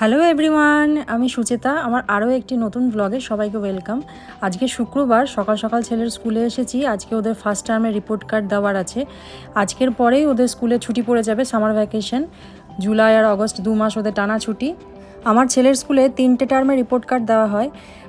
Hello everyone আমি সুচেতা। আমার আরও একটি নতুন ব্লগে সবাইকে ওয়েলকাম আজকে শুক্রবার, সকাল সকাল ছেলের স্কুলে এসেছি। আজকে ওদের ফার্স্ট টার্মের রিপোর্ট কার্ড দেওয়ার আছে। আজকের পরেই ওদের স্কুলে ছুটি পড়ে যাবে সামার ভ্যাকেশন জুলাই আর অগস্ট দু মাস ওদের টানা ছুটি। আমার ছেলের স্কুলে তিনটে টার্মে রিপোর্ট কার্ড দেওয়া হয়।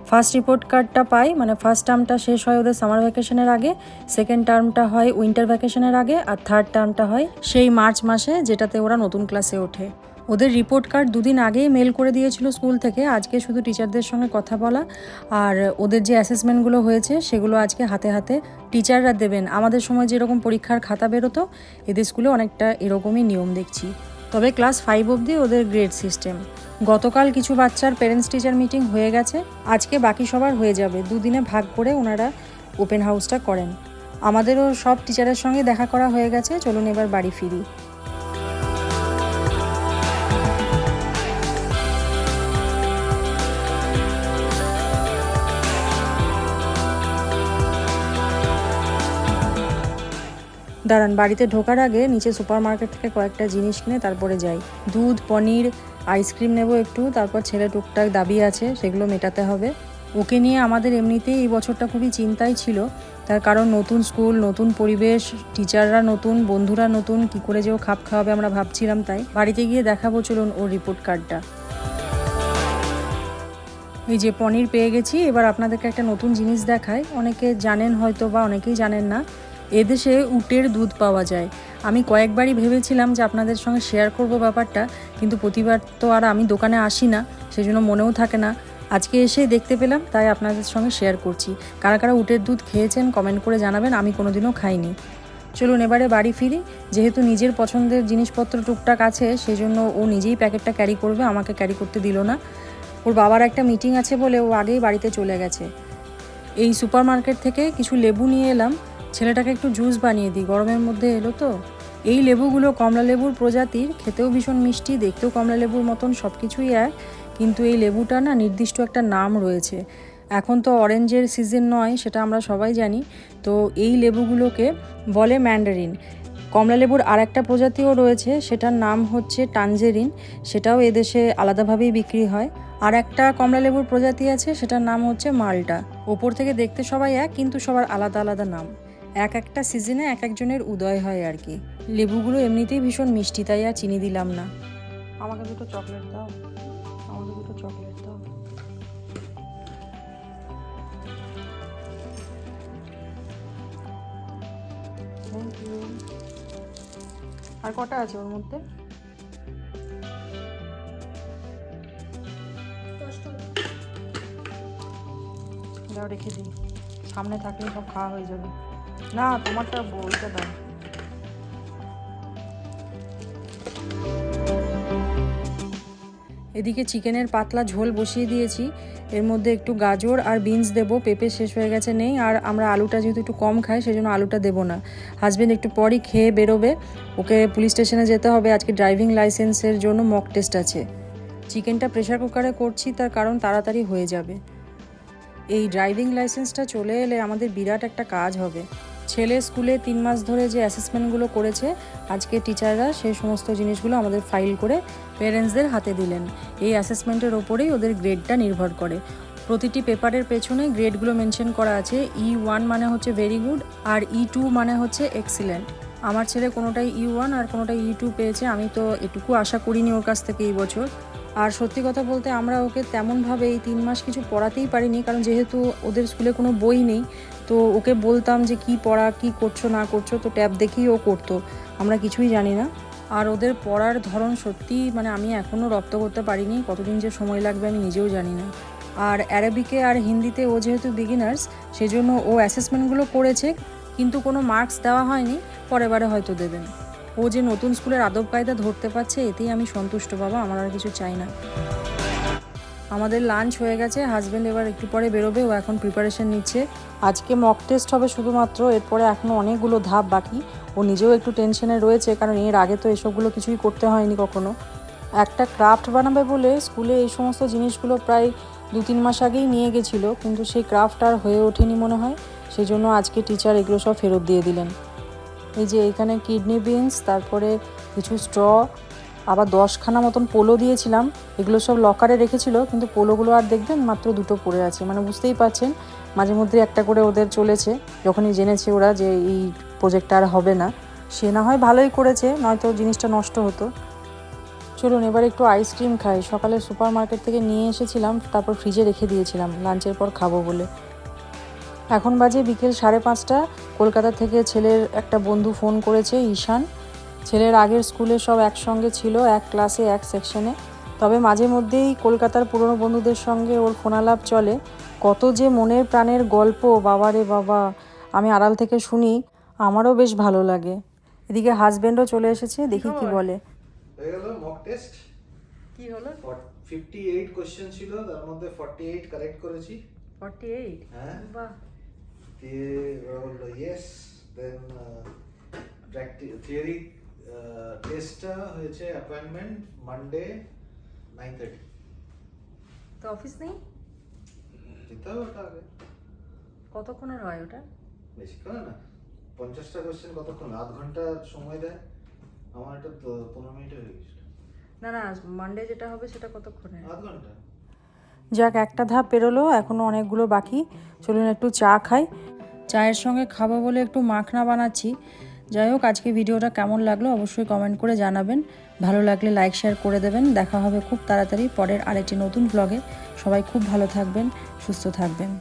ফার্স্ট রিপোর্ট কার্ডটা পাই মানে ফার্স্ট টার্মটা শেষ হয় ওদের সামার ভ্যাকেশনের আগে। সেকেন্ড টার্মটা হয় উইন্টার ভ্যাকেশনের আগে। আর থার্ড টার্মটা হয় সেই মার্চ মাসে, যেটাতে ওরা নতুন ক্লাসে ওঠে। ওদের রিপোর্ট কার্ড দুদিন আগেই মেল করে দিয়েছিল স্কুল থেকে। আজকে শুধু টিচারদের সঙ্গে কথা বলা। আর ওদের যে অ্যাসেসমেন্টগুলো হয়েছে, সেগুলো আজকে হাতে হাতে টিচাররা দেবেন। আমাদের সময় যেরকম পরীক্ষার খাতা বেরোতো, এদের স্কুলে অনেকটা এরকমই নিয়ম দেখছি। তবে ক্লাস ফাইভ অবধি ওদের গ্রেড সিস্টেম গতকাল কিছু বাচ্চার পেরেন্টস টিচার মিটিং হয়ে গেছে। আজকে বাকি সবার হয়ে যাবে। দুদিনে ভাগ করে ওনারা ওপেন হাউসটা করেন। আমাদেরও সব টিচারের সঙ্গে দেখা করা হয়ে গেছে। চলুন এবার বাড়ি ফিরি। দাঁড়ান, বাড়িতে ঢোকার আগে নিচে সুপার মার্কেট থেকে কয়েকটা জিনিস কিনে তারপরে যাই। দুধ, পনির, আইসক্রিম নেব একটু, তারপর ছেলে টুকটাক দাবি আছে, সেগুলো মেটাতে হবে। ওকে নিয়ে আমাদের এমনিতেই এই বছরটা খুবই চিন্তাই ছিল। তার কারণ নতুন স্কুল, নতুন পরিবেশ, টিচাররা নতুন, বন্ধুরা নতুন, কি করে যে ও খাপ খাওয়াবে আমরা ভাবছিলাম তাই। বাড়িতে গিয়ে দেখাবো চলুন ওর রিপোর্ট কার্ডটা। এই যে পনির পেয়ে গেছি, এবার আপনাদেরকে একটা নতুন জিনিস দেখায় অনেকে জানেন হয়তো বা, অনেকেই জানেন না। এদেশে উটের দুধ পাওয়া যায়। আমি কয়েকবারই ভেবেছিলাম যে আপনাদের সঙ্গে শেয়ার করব ব্যাপারটা, কিন্তু প্রতিবার তো আর আমি দোকানে আসি না, সেজন্য মনেও থাকে না। আজকে এসে দেখতে পেলাম, তাই আপনাদের সঙ্গে শেয়ার করছি। কারা কারা উটের দুধ খেয়েছেন কমেন্ট করে জানাবেন, আমি কোনোদিনও খাইনি। চলুন এবারে বাড়ি ফিরি। যেহেতু নিজের পছন্দের জিনিসপত্র টুকটাক আছে সেই জন্য ও নিজেই প্যাকেটটা ক্যারি করবে, আমাকে ক্যারি করতে দিল না। ওর বাবার একটা মিটিং আছে বলে ও আগেই বাড়িতে চলে গেছে। এই সুপার মার্কেট থেকে কিছু লেবু নিয়ে এলাম। ছেলেটাকে একটু জুস বানিয়ে দিই, গরমের মধ্যে এলো তো। এই লেবুগুলো কমলা লেবুর প্রজাতির, খেতেও ভীষণ মিষ্টি, দেখতেও কমলা লেবুর মতন সব কিছুই এক, কিন্তু এই লেবুটা না নির্দিষ্ট একটা নাম রয়েছে। এখন তো অরেঞ্জের সিজন নয়, সেটা আমরা সবাই জানি। তো এই লেবুগুলোকে বলে ম্যান্ডারিন। কমলা লেবুর আর একটা প্রজাতিও রয়েছে, সেটার নাম হচ্ছে টানজেরিন। সেটাও এদেশে আলাদাভাবেই বিক্রি হয়। আর একটা কমলা লেবুর প্রজাতি আছে, সেটার নাম হচ্ছে মালটা। ওপর থেকে দেখতে সবাই এক, কিন্তু সবার আলাদা আলাদা নাম। এক একটা সিজনে এক একজনের উদয় হয় আর কি। লেবুগুলো এমনিতেই ভীষণ মিষ্টি, তাই আর চিনি দিলাম না। আমাকে দুটো চকলেট দাও। আমাকে দুটো চকলেট দাও। থ্যাংক ইউ আর কটা আছে ওর মধ্যে? দাও, রেখে দিই। সামনে থাকলে সব খাওয়া হয়ে যাবে। না, তোমারটা বইটা দাও। এদিকে চিকেনের পাতলা ঝোল বসিয়ে দিয়েছি। এর মধ্যে একটু গাজর আর বিনস দেবো। পেঁপে শেষ হয়ে গেছে, নেই। আর আমরা আলুটা যেহেতু একটু কম খাই, সেজন্য আলুটা দেবো না। হাজবেন্ড একটু পরই খেয়ে বেরোবে। ওকে পুলিশ স্টেশনে যেতে হবে। আজকে ড্রাইভিং লাইসেন্সের জন্য মক টেস্ট আছে। চিকেনটা প্রেশার কুকারে করছি, তার কারণ তাড়াতাড়ি হয়ে যাবে। এই ড্রাইভিং লাইসেন্সটা চলে এলে আমাদের বিরাট একটা কাজ হবে। ছেলে স্কুলে তিন মাস ধরে যে অ্যাসেসমেন্টগুলো করেছে, আজকে টিচাররা সেই সমস্ত জিনিসগুলো আমাদের ফাইল করে পেরেন্টসদের হাতে দিলেন। এই অ্যাসেসমেন্টের ওপরেই ওদের গ্রেডটা নির্ভর করে। প্রতিটি পেপারের পেছনে গ্রেডগুলো মেনশন করা আছে ই ওয়ান মানে হচ্ছে ভেরি গুড আর ই টু মানে হচ্ছে এক্সিলেন্ট আমার ছেলে কোনোটাই ই ওয়ান আর কোনোটাই ই টু পেয়েছে, আমি তো এটুকু আশা করিনি ওর কাছ থেকে এই বছর। আর সত্যি কথা বলতে আমরা ওকে তেমনভাবে এই তিন মাস কিছু পড়াতেই পারিনি, কারণ যেহেতু ওদের স্কুলে কোনো বই নেই তো ওকে বলতাম যে কি পড়া, কি করছ, না করছ, তো ট্যাব দেখেই ও করতো। আমরা কিছুই জানি না। আর ওদের পড়ার ধরন সত্যি মানে আমি এখনও রপ্ত করতে পারিনি, কতদিন যে সময় লাগবে আমি নিজেও জানি না। আর অ্যারাবিকে আর হিন্দিতে ও যেহেতু বিগিনার্স সেজন্য ও অ্যাসেসমেন্টগুলো করেছে, কিন্তু কোনো মার্কস দেওয়া হয়নি, পরের বারে হয়তো দেবেন। ও যে নতুন স্কুলের আদব কায়দা ধরতে পারছে, এতেই আমি সন্তুষ্ট বাবা, আমার আর কিছু চাই না। আমাদের লাঞ্চ হয়ে গেছে হাজব্যান্ড এবার একটু পরে বেরোবে, ও এখন প্রিপারেশন নিচ্ছে। আজকে মক টেস্ট হবে শুধুমাত্র, এরপরে এখনও অনেকগুলো ধাপ বাকি। ও নিজেও একটু টেনশনে রয়েছে, কারণ এর আগে তো এসবগুলো কিছুই করতে হয়নি কখনো। একটা ক্রাফট বানাবে বলে স্কুলে এই সমস্ত জিনিসগুলো প্রায় দু তিন মাস আগেই নিয়ে গেছিল, কিন্তু সেই ক্রাফট আর হয়ে ওঠেনি মনে হয়। সেই জন্য আজকে টিচার এগুলো সব ফেরত দিয়ে দিলেন। এই যে এখানে কিডনি বিনস তারপরে কিছু স্ট্র আবার দশখানা মতন পোলো দিয়েছিলাম, এগুলো সব লকারে রেখেছিল, কিন্তু পোলোগুলো আর দেখবেন মাত্র দুটো পড়ে আছে। মানে বুঝতেই পারছেন, মাঝে মধ্যে একটা করে ওদের চলেছে, যখনই জেনেছে ওরা যে এই প্রজেক্টটা আর হবে না। সে না হয় ভালোই করেছে, নয়তো জিনিসটা নষ্ট হতো। চলুন, এবার একটু আইসক্রিম খাই। সকালে সুপার মার্কেট থেকে নিয়ে এসেছিলাম, তারপর ফ্রিজে রেখে দিয়েছিলাম লাঞ্চের পর খাব বলে। এখন বাজে বিকেল সাড়ে পাঁচটা, কলকাতা থেকে ছেলের একটা বন্ধু ফোন করেছে, ঈশান। ছেলের আগের স্কুলে সব একসঙ্গে ছিল এক ক্লাসে এক সেকশনে। তবে মাঝে মধ্যেই কলকাতার পুরনো বন্ধুদের সঙ্গে ওর ফোনালাপ চলে। কত যে মনের প্রাণের গল্প বাবারে বাবা আমি আড়াল থেকে শুনি আমারও বেশ ভালো লাগে। এদিকে হাজবেন্ডও চলে এসেছে দেখি কি বলে। মক টেস্ট কি হলো? ফিফটি এইট কোশ্চেন ছিল তার মধ্যে ফর্টি এইট কারেক্ট করেছি। ফর্টি এইট হ্যাঁ। বাহ। দিয়ে বলল ইয়েস দেন থিওরি টেস্টটা হয়েছে অ্যাপয়েন্টমেন্ট মানডে নাইন থার্টি তো অফিস নেই? যেতে হবে ওটা আগে। কতক্ষণের হয় ওটা? বেশিক্ষণ না পঞ্চাশটা কোশ্চেন কতক্ষণ? আধ ঘণ্টা সময় দেয়। আমার এটা তো পনেরো মিনিটে হয়ে গেছিল না না মানডে যেটা হবে সেটা কতক্ষণে? আধ ঘণ্টা। যাক একটা ধাপ পেরোলো এখনও অনেকগুলো বাকি। চলুন একটু চা খাই। চায়ের সঙ্গে খাব বলে একটু মাখনা বানাচ্ছি। যাই হোক, আজকে ভিডিওটা কেমন লাগল অবশ্যই কমেন্ট করে জানাবেন। ভালো লাগলে লাইক শেয়ার করে দেবেন। দেখা হবে খুব তাড়াতাড়ি পরের আরেকটি নতুন ব্লগে সবাই খুব ভালো থাকবেন, সুস্থ থাকবেন।